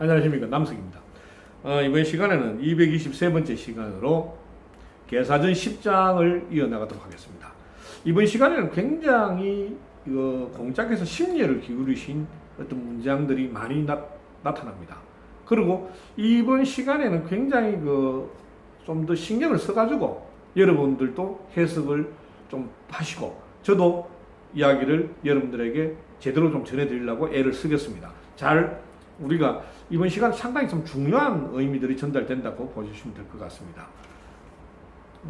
안녕하십니까 남석입니다. 어, 이번 시간에는 223번째 시간으로 개사전 10장을 이어나가도록 하겠습니다. 이번 시간에는 굉장히 어, 공작에서 심려를 기울이신 어떤 문장들이 많이 나, 나타납니다. 그리고 이번 시간에는 굉장히 그 좀 더 신경을 써가지고 여러분들도 해석을 좀 하시고 저도 이야기를 여러분들에게 제대로 좀 전해드리려고 애를 쓰겠습니다. 잘 우리가 이번 시간 상당히 좀 중요한 의미들이 전달된다고 보시면 될 것 같습니다.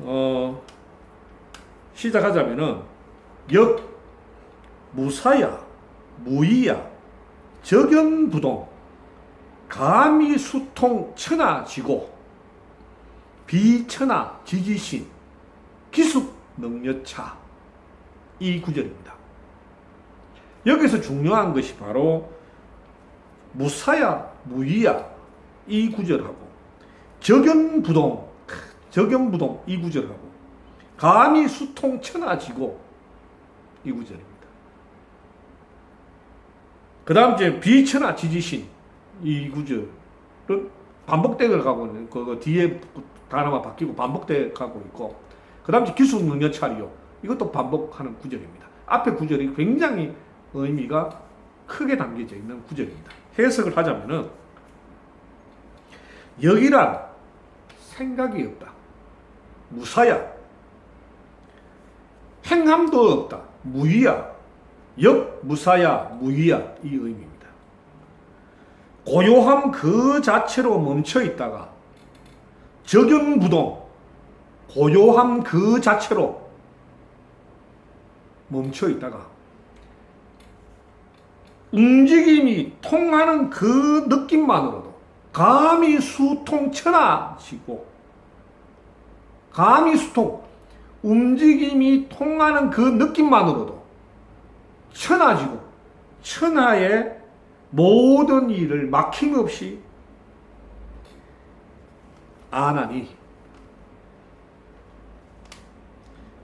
어, 시작하자면은 역 무사야 무이야 적연부동 가미수통 천하지고 비천하 지지신 기숙 능여차 이 구절입니다. 여기서 중요한 것이 바로 무사야 무이야 이 구절하고 적연부동 적연부동 이 구절하고 감히 수통 천하지고 이 구절입니다. 그 다음 이제 비천하 지지신 이 구절은 반복되어 가고 있는 그 뒤에 단어가 바뀌고 반복돼 가고 있고 그 다음 기술 능력 차리요 이것도 반복하는 구절입니다. 앞에 구절이 굉장히 의미가 크게 담겨져 있는 구절입니다. 해석을 하자면은 여기란 생각이 없다. 무사야. 행함도 없다. 무의야. 역 무사야 무의야 이 의미입니다. 고요함 그 자체로 멈춰 있다가 적연부동 고요함 그 자체로 멈춰 있다가 움직임이 통하는 그 느낌만으로도 감이 수통 천하지고 감이 수통 움직임이 통하는 그 느낌만으로도 천하지고 천하의 모든 일을 막힘없이 아나니.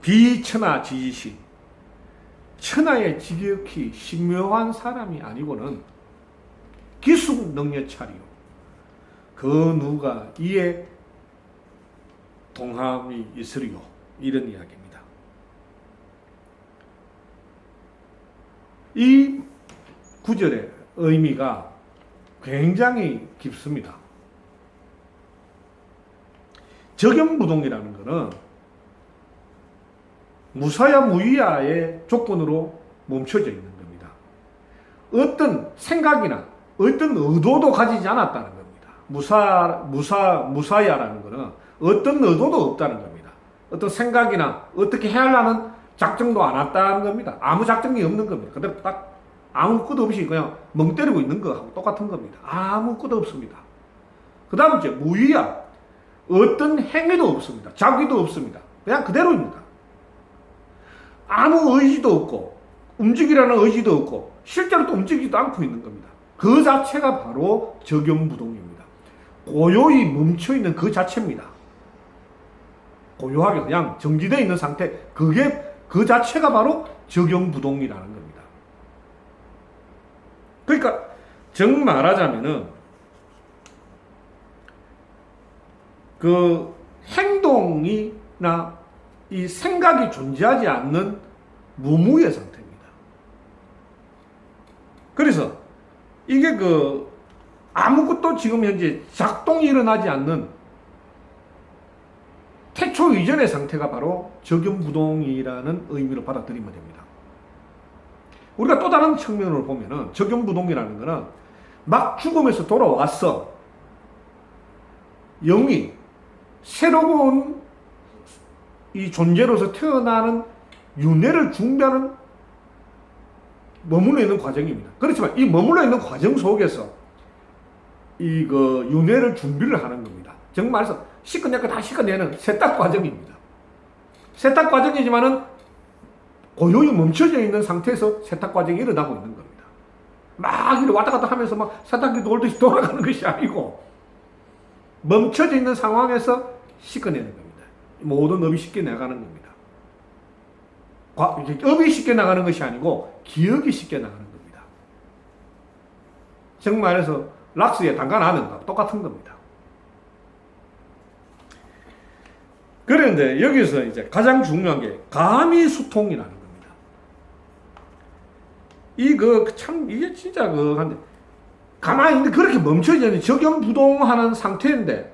비천하 지지시 천하의 지극히 신묘한 사람이 아니고는 기숙 능력차리요 그 누가 이에 동함이 있으리요 이런 이야기입니다. 이 구절의 의미가 굉장히 깊습니다. 적연부동이라는 것은 무사야 무이야의 조건으로 멈춰져 있는 겁니다. 어떤 생각이나 어떤 의도도 가지지 않았다는 겁니다. 무사 무사 무사야라는 것은 어떤 의도도 없다는 겁니다. 어떤 생각이나 어떻게 해야 하는 작정도 안 왔다는 겁니다. 아무 작정이 없는 겁니다. 그대로 딱 아무 것도 없이 그냥 멍 때리고 있는 거하고 똑같은 겁니다. 아무 것도 없습니다. 그 다음 이제 무위야. 어떤 행위도 없습니다. 자기도 없습니다. 그냥 그대로입니다. 아무 의지도 없고 움직이라는 의지도 없고 실제로 또 움직이지도 않고 있는 겁니다. 그 자체가 바로 적용부동입니다. 고요히 멈춰 있는 그 자체입니다. 고요하게 그냥 정지되어 있는 상태, 그게 그 자체가 바로 적용부동이라는 겁니다. 그러니까 정 말하자면은 그 행동이나 이 생각이 존재하지 않는 무무의 상태입니다. 그래서 이게 그 아무것도 지금 현재 작동이 일어나지 않는 태초 이전의 상태가 바로 적용부동이라는 의미로 받아들이면 됩니다. 우리가 또 다른 측면으로 보면은 적용부동이라는 것은 막 죽음에서 돌아왔어. 영이 새로운 이 존재로서 태어나는 윤회를 준비하는 머물러 있는 과정입니다. 그렇지만 이 머물러 있는 과정 속에서 이그 윤회를 준비를 하는 겁니다. 정말서 씻어내고 다 씻어내는 세탁 과정입니다. 세탁 과정이지만은 고요히 멈춰져 있는 상태에서 세탁 과정이 일어나고 있는 겁니다. 막 이렇게 왔다 갔다 하면서 막 세탁기 돌듯이 돌아가는 것이 아니고 멈춰져 있는 상황에서 씻어내는 겁니다. 모든 업이 쉽게 나가는 겁니다. 업이 쉽게 나가는 것이 아니고 기억이 쉽게 나가는 겁니다. 정말해서 락스에 담가놔는 거 똑같은 겁니다. 그런데 여기서 이제 가장 중요한 게 가미 수통이라는 겁니다. 이거 참 이게 진짜 그 한데 가만히 있는데 그렇게 멈춰져 있는 적연부동하는 상태인데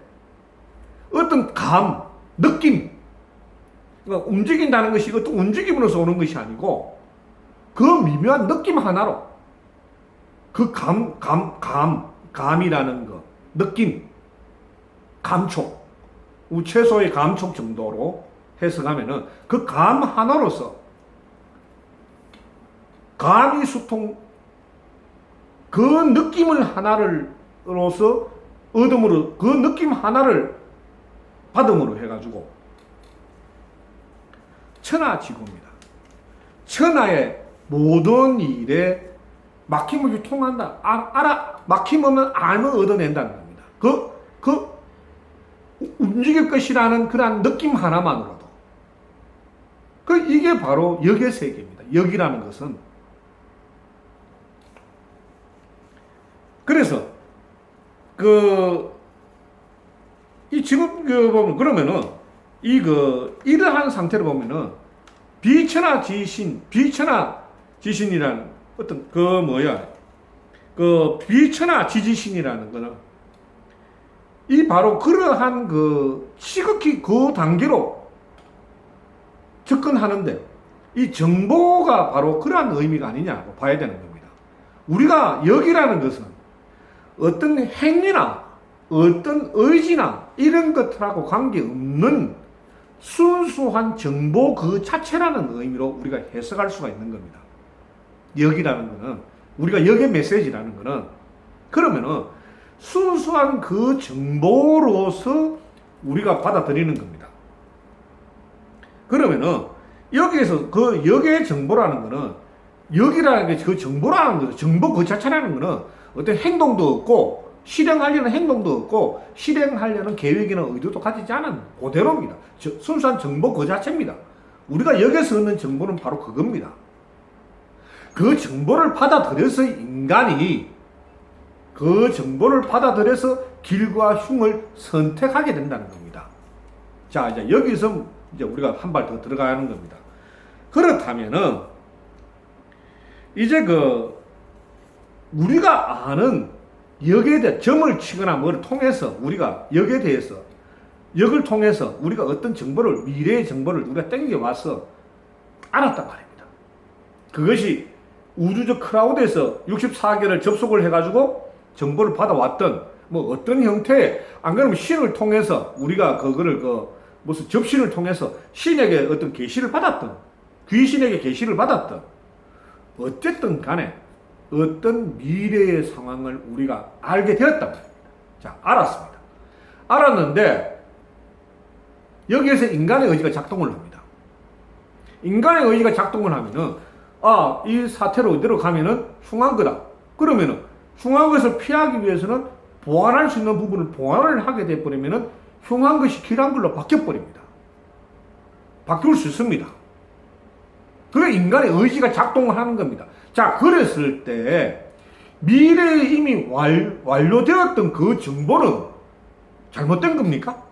어떤 감, 느낌, 그러니까 움직인다는 것이 어떤 움직임으로서 오는 것이 아니고 그 미묘한 느낌 하나로 그 감, 감, 감, 감이라는 거, 느낌, 감촉, 우- 최소의 감촉 정도로 해석하면은 그 감 하나로서 감이 수통 그 느낌을 하나를로서 얻음으로 그 느낌 하나를 받음으로 해가지고 천하지구입니다. 천하의 모든 일에 막힘없이 통한다. 아, 알아 막힘없는 알을 얻어낸다는 겁니다. 그, 그 움직일 것이라는 그러한 느낌 하나만으로도 그 이게 바로 역의 세계입니다. 역이라는 것은 그래서 그이 지금 그 보면 그러면은 이 그 이러한 상태로 보면은 비천하 지신 비천하 지신이라는 어떤 그 뭐야 그 비천하 지지신이라는 거는 이 바로 그러한 그 시극히 그 단계로 접근하는데 이 정보가 바로 그러한 의미가 아니냐고 봐야 되는 겁니다. 우리가 역이라는 것은 어떤 행위나 어떤 의지나 이런 것들하고 관계없는 순수한 정보 그 자체라는 의미로 우리가 해석할 수가 있는 겁니다. 역이라는 거는 우리가 역의 메시지라는 거는 그러면은 순수한 그 정보로서 우리가 받아들이는 겁니다. 그러면은 여기에서 그 역의 정보라는 거는 역이라는 게 그 정보라는 거 정보 그 자체라는 거는 어떤 행동도 없고 실행하려는 행동도 없고 실행하려는 계획이나 의도도 가지지 않은 그대로입니다. 저- 순수한 정보 그 자체입니다. 우리가 여기서 얻는 정보는 바로 그겁니다. 그 정보를 받아들여서 인간이 그 정보를 받아들여서 길과 흉을 선택하게 된다는 겁니다. 자, 이제 여기서 이제 우리가 한 발 더 들어가는 겁니다. 그렇다면은 이제 그 우리가 아는 역에 대해 점을 치거나 뭐를 통해서 우리가 역에 대해서 역을 통해서 우리가 어떤 정보를 미래의 정보를 우리가 땡겨 와서 알았단 말입니다. 그것이 우주적 크라우드에서 64개를 접속을 해가지고 정보를 받아왔던 뭐 어떤 형태의 안 그러면 신을 통해서 우리가 그거를 그 무슨 접신을 통해서 신에게 어떤 계시를 받았던 귀신에게 계시를 받았던 어쨌든 간에 어떤 미래의 상황을 우리가 알게 되었단 말입니다. 자, 알았습니다. 알았는데 여기에서 인간의 의지가 작동을 합니다. 인간의 의지가 작동을 하면은 아, 이 사태로 이대로 가면은 흉한 거다. 그러면은 흉한 것을 피하기 위해서는 보완할 수 있는 부분을 보완을 하게 돼 버리면은 흉한 것이 길한 걸로 바뀌어 버립니다. 바뀔 수 있습니다. 그게 인간의 의지가 작동을 하는 겁니다. 자, 그랬을 때 미래에 이미 완, 완료되었던 그 정보는 잘못된 겁니까?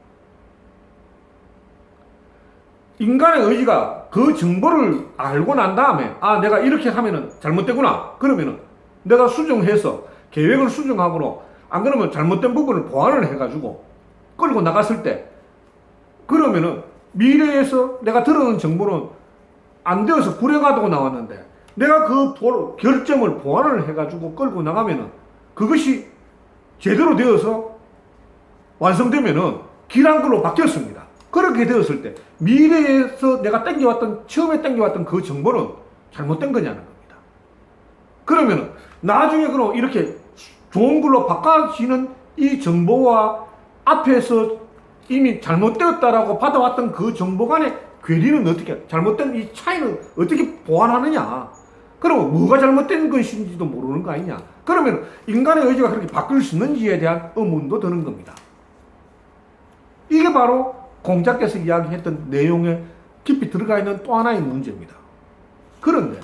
인간의 의지가 그 정보를 알고 난 다음에 아 내가 이렇게 하면은 잘못되구나 그러면은 내가 수정해서 계획을 수정하고 안 그러면 잘못된 부분을 보완을 해가지고 끌고 나갔을 때 그러면은 미래에서 내가 들어온 정보는 안 되어서 불행하다고 나왔는데 내가 그 보- 결점을 보완을 해가지고 끌고 나가면은 그것이 제대로 되어서 완성되면은 길한 걸로 바뀌었습니다. 그렇게 되었을 때 미래에서 내가 땡겨왔던 처음에 땡겨왔던 그 정보는 잘못된 거냐는 겁니다. 그러면은 나중에 그럼 이렇게 좋은 걸로 바꿔지는 이 정보와 앞에서 이미 잘못되었다라고 받아왔던 그 정보 간의 괴리는 어떻게 잘못된 이 차이는 어떻게 보완하느냐? 그럼 뭐가 잘못된 것인지도 모르는 거 아니냐? 그러면 인간의 의지가 그렇게 바뀔 수 있는지에 대한 의문도 드는 겁니다. 이게 바로 공자께서 이야기했던 내용에 깊이 들어가 있는 또 하나의 문제입니다. 그런데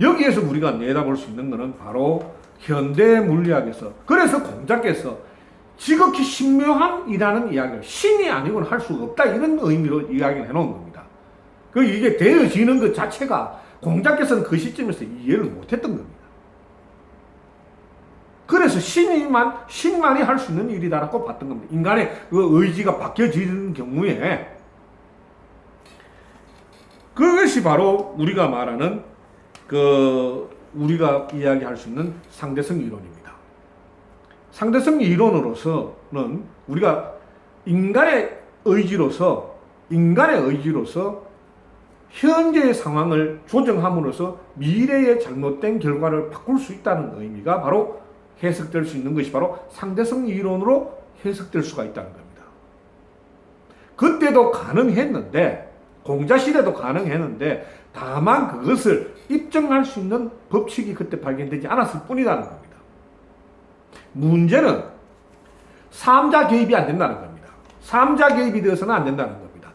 여기에서 우리가 내다볼 수 있는 것은 바로 현대 물리학에서 그래서 공자께서 지극히 신묘함이라는 이야기를 신이 아니고는 할 수가 없다 이런 의미로 이야기를 해놓은 겁니다. 그 이게 되어지는 것 자체가 공자께서는 그 시점에서 이해를 못했던 겁니다. 그래서 신이만 신만이 할 수 있는 일이다라고 봤던 겁니다. 인간의 그 의지가 바뀌어지는 경우에 그것이 바로 우리가 말하는 그 우리가 이야기할 수 있는 상대성 이론입니다. 상대성 이론으로서는 우리가 인간의 의지로서 인간의 의지로서 현재의 상황을 조정함으로써 미래의 잘못된 결과를 바꿀 수 있다는 의미가 바로 해석될 수 있는 것이 바로 상대성 이론으로 해석될 수가 있다는 겁니다. 그때도 가능했는데 공자 시대도 가능했는데 다만 그것을 입증할 수 있는 법칙이 그때 발견되지 않았을 뿐이라는 겁니다. 문제는 삼자 개입이 안 된다는 겁니다. 삼자 개입이 되어서는 안 된다는 겁니다.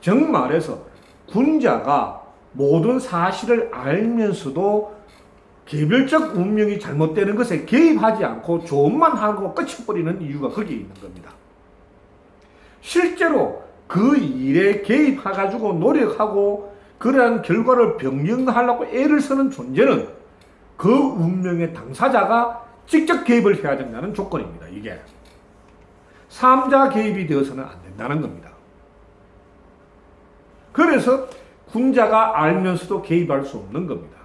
정말해서 군자가 모든 사실을 알면서도 개별적 운명이 잘못되는 것에 개입하지 않고 조언만 하고 끝쳐버리는 이유가 거기에 있는 겁니다. 실제로 그 일에 개입해가지고 노력하고 그러한 결과를 변경하려고 애를 쓰는 존재는 그 운명의 당사자가 직접 개입을 해야 된다는 조건입니다. 이게. 삼자 개입이 되어서는 안 된다는 겁니다. 그래서 군자가 알면서도 개입할 수 없는 겁니다.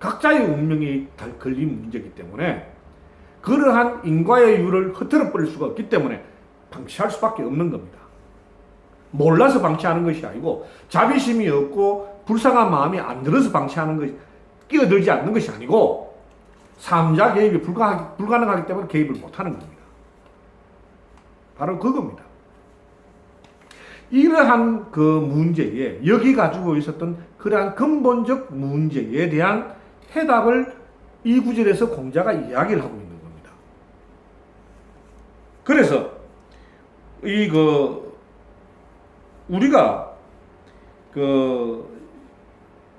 각자의 운명이 다 걸린 문제이기 때문에 그러한 인과의 유를 흐트러 버릴 수가 없기 때문에 방치할 수밖에 없는 겁니다. 몰라서 방치하는 것이 아니고 자비심이 없고 불쌍한 마음이 안 들어서 방치하는 것이 끼어들지 않는 것이 아니고 삼자 개입이 불가, 불가능하기 때문에 개입을 못하는 겁니다. 바로 그겁니다. 이러한 그 문제에 여기 가지고 있었던 그러한 근본적 문제에 대한 해답을 이 구절에서 공자가 이야기를 하고 있는 겁니다. 그래서 이 그 우리가 그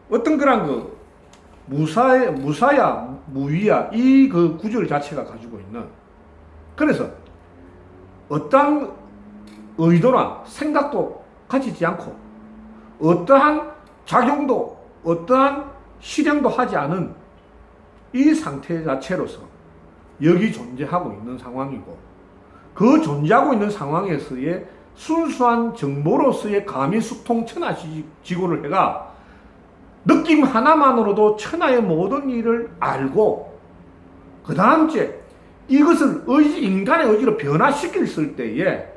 어떤 그런 그 무사야 무사야 무위야 이 그 구절 자체가 가지고 있는 그래서 어떠한 의도나 생각도 가지지 않고 어떠한 작용도 어떠한 실행도 하지 않은 이 상태 자체로서 여기 존재하고 있는 상황이고 그 존재하고 있는 상황에서의 순수한 정보로서의 감히 수통 천하지고를 해가 느낌 하나만으로도 천하의 모든 일을 알고 그 다음째 이것을 의지, 인간의 의지로 변화시킬 때에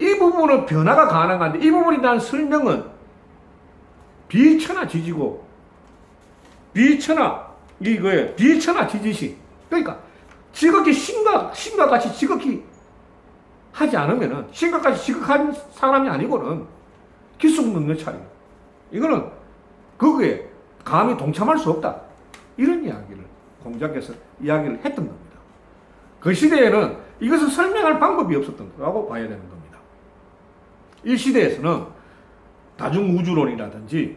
이 부분은 변화가 가능한데 이 부분에 대한 설명은 비천하 지지고 비천하 이거에 비천하 지지시 그러니까 지극히 신과 신과 같이 지극히 하지 않으면은 신과 같이 지극한 사람이 아니고는 기숙능력차리 이거는 그거에 감히 동참할 수 없다 이런 이야기를 공자께서 이야기를 했던 겁니다. 그 시대에는 이것을 설명할 방법이 없었던 거라고 봐야 되는 겁니다. 이 시대에서는 다중우주론이라든지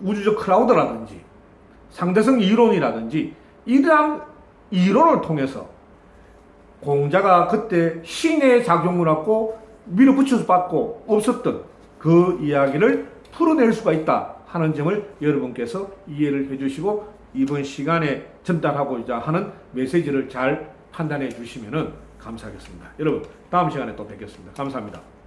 우주적 클라우드라든지 상대성 이론이라든지 이러한 이론을 통해서 공자가 그때 신의 작용을 하고 밀어붙여서 받고 없었던 그 이야기를 풀어낼 수가 있다 하는 점을 여러분께서 이해를 해주시고 이번 시간에 전달하고자 하는 메시지를 잘 판단해 주시면 감사하겠습니다. 여러분 다음 시간에 또 뵙겠습니다. 감사합니다.